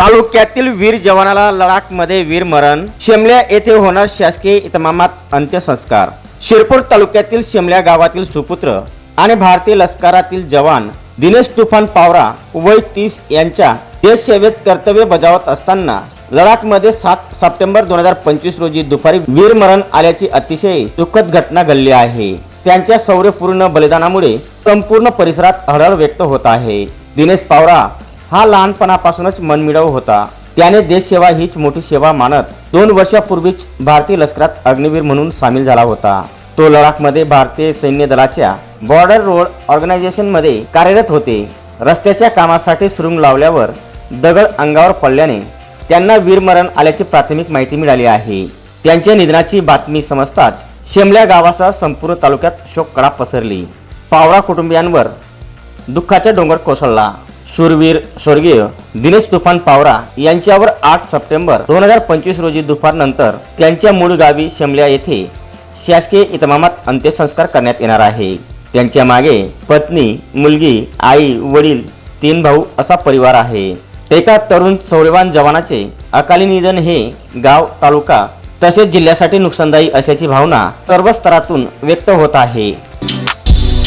तालुक्यातील वीर जवानाला लडाखमध्ये वीर मरण. शिमल्या येथे होणार शासकीय इतमामात अंत्यसंस्कार. शिरपूर तालुक्यातील शिमल्या गावातील सुपुत्र आणि भारतीय लष्करातील जवान दिनेश तुफान पावरा वय तीस यांच्या देश सेवेत कर्तव्य बजावत असताना लडाखमध्ये सात सप्टेंबर दोन हजार पंचवीस रोजी दुपारी वीरमरण आल्याची अतिशय दुःखद घटना घडली आहे. त्यांच्या शौर्यपूर्ण बलिदानामुळे संपूर्ण परिसरात हळहळ व्यक्त होत आहे. दिनेश पावरा हा लहानपणापासूनच मनमिळाऊ होता. त्याने देशसेवा हीच मोठी सेवा मानत दोन वर्षापूर्वीच भारतीय लष्करात अग्निवीर म्हणून सामील झाला होता. तो लडाखमध्ये भारतीय सैन्य दलाच्या बॉर्डर रोड ऑर्गनायझेशनमध्ये कार्यरत होते. रस्त्याच्या कामासाठी सुरुंग लावल्यावर दगड अंगावर पडल्याने त्यांना वीरमरण आल्याची प्राथमिक माहिती मिळाली आहे. त्यांच्या निधनाची बातमी समजताच शेमल्या गावासह संपूर्ण तालुक्यात शोककळा पसरली. पावरा कुटुंबियांवर दुःखाचा डोंगर कोसळला. सुरवीर स्वर्गीय दिनेश तुफान पावरा यांच्यावर आठ सप्टेंबर दोन हजार पंचवीस रोजी दुपारनंतर त्यांच्या मूळ गावी शिमल्या येथे शासकीय इतमामात अंत्यसंस्कार करण्यात येणार आहे. त्यांच्या मागे पत्नी मुलगी आई वडील तीन भाऊ असा परिवार आहे. एका तरुण सौरवान जवानाचे अकाली निधन हे गाव तालुका तसेच जिल्ह्यासाठी नुकसानदायी असल्याची भावना सर्व स्तरातून व्यक्त होत आहे.